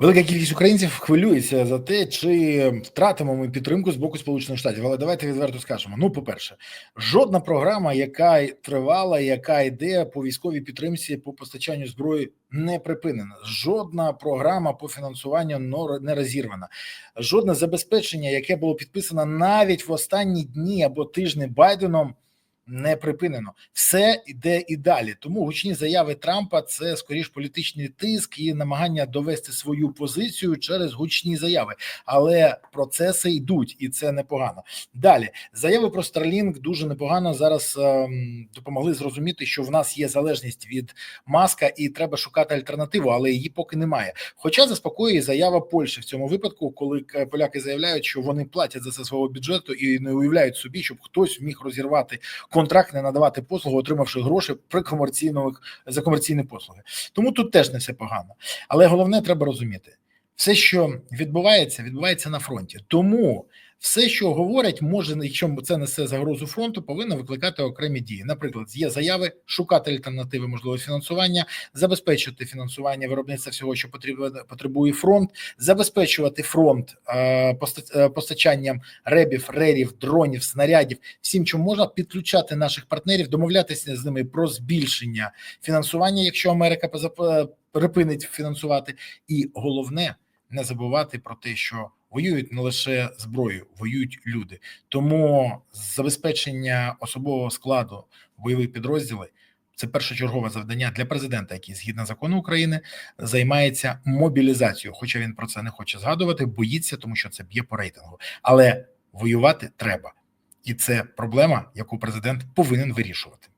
Велика кількість українців хвилюється за те, чи втратимо ми підтримку з боку Сполучених Штатів. Але давайте відверто скажемо: ну, по-перше, жодна програма, яка тривала, яка йде по військовій підтримці по постачанню зброї, не припинена. Жодна програма по фінансуванню не розірвана. Жодне забезпечення, яке було підписано навіть в останні дні або тижні Байденом. Не припинено, все йде і далі. Тому гучні заяви Трампа це скоріш політичний тиск і намагання довести свою позицію через гучні заяви. Але процеси йдуть, і це непогано. Далі заяви про Starlink дуже непогано зараз ем, допомогли зрозуміти, що в нас є залежність від маска, і треба шукати альтернативу, але її поки немає. Хоча заспокоює заява Польщі в цьому випадку, коли поляки заявляють, що вони платять за це свого бюджету і не уявляють собі, щоб хтось міг розірвати контракт, не надавати послугу, отримавши гроші при комерційних за комерційні послуги. Тому тут теж не все погано. Але головне треба розуміти, все, що відбувається, відбувається на фронті. Тому все, що говорять, може, якщо це несе загрозу фронту, повинно викликати окремі дії. Наприклад, є заяви шукати альтернативи можливого фінансування, забезпечити фінансування виробництва всього, що потрібно потребує фронт, забезпечувати фронт е, е, постачанням ребів, рерів, дронів, снарядів, всім, чим можна підключати наших партнерів, домовлятися з ними про збільшення фінансування, якщо Америка позап- припинить фінансувати, і головне не забувати про те, що воюють не лише зброєю, воюють люди. Тому забезпечення особового складу бойових підрозділів це першочергове завдання для президента, який згідно закону України займається мобілізацією. Хоча він про це не хоче згадувати, боїться, тому що це б'є по рейтингу. Але воювати треба, і це проблема, яку президент повинен вирішувати.